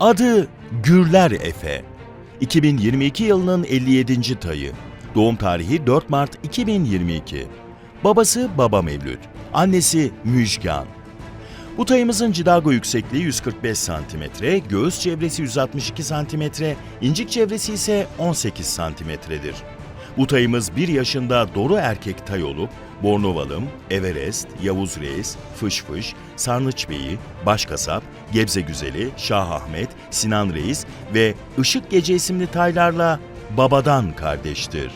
Adı Gürler Efe. 2022 yılının 57. tayı. Doğum tarihi 4 Mart 2022. Babası Baba Mevlüt. Annesi Müjgan. Bu tayımızın cidago yüksekliği 145 cm, göğüs çevresi 162 cm, incik çevresi ise 18 cm'dir. Bu tayımız 1 yaşında doğru erkek tay olup, Bornovalım, Everest, Yavuz Reis, Fış Fış, Sarnıç Beyi, Başkasap, Gebze Güzeli, Şah Ahmet, Sinan Reis ve Işık Gece isimli taylarla babadan kardeştir.